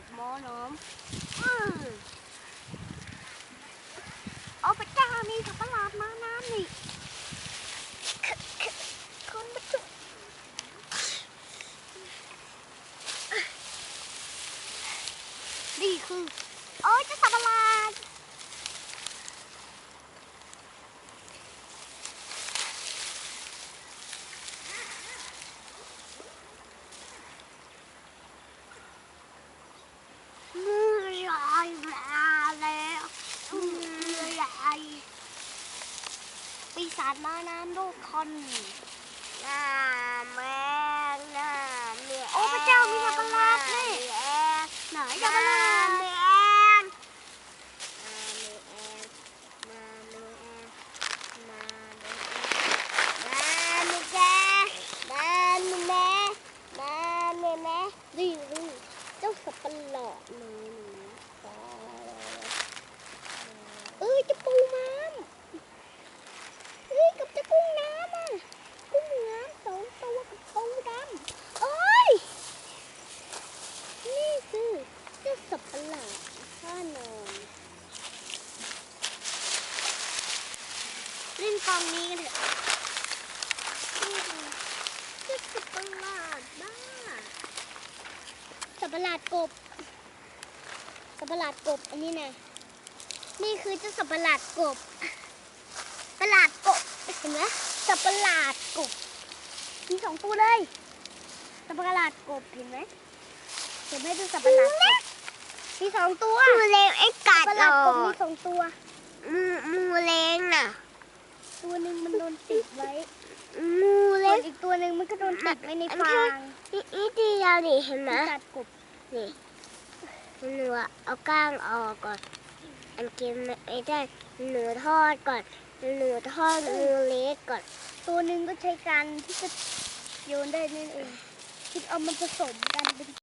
ดหมอน้ำอื้อเอาไปจ้ามีสับประหลาดมาน้ำนี่คนมาจุนี่คือ โอ้ยจะสับประหลาด มือใหญ่มาแล้วมือใหญ่ปีศาดมาน้ำลูกคนหน้าแมงหน้าเมียโอ้พระเจ้ามีสัตว์ประหลาดนี่ไหนสัตว์ประหลาดเมียนมาเมียนมาเมียนมาเมียนมาเมียนมาเมียนมาเมียนนี่นี่ เจ้าสับปะหลอดหนูหนูเอ้ยเจะปูน้ำเอ้ยกับเจะกุ้งน้ำอะกุ้งน้ำสองตัวกับปูดำเอ้ยนี่คือเจ้าสับปะหลอดข้านอน เล่นกองนี้กันเถอะนี่คือเจ้าสับปะหลอดบ้าสัตว์ประหลาดกบสัตว์ประหลาดกบอันนี้นะนี่คือเจ้าสัตว์ประหลาดกบ ประหลาดกบเห็นไหมสัตว์ประหลาดกบมีสองตัวเลยสัตว์ประหลาดกบเห็นไหมเห็นไหมดูสัตว์ประหลาดกบมีสองตัวมูเลงไอ้กัสัตดว์ประหหรลาดอกบมีสองตัวมูมูเลงน่ะตัว หนึ่งมันโดนติดไว้มูเลส่วงนอีกตัวหนึ่งมันก็โดนติดไว้ในฟางนี่นี่เดียวนี่เห็นไหมปีศาจกบนี่หนูอะเอาก้างออกก่อน อันกินไม่ได้หนูทอดก่อนหนูทอดมูเล็กก่อน ตัวหนึ่งก็ใช้การที่จะโยนได้นั่นเองคิดเอามันผสมกันเป็น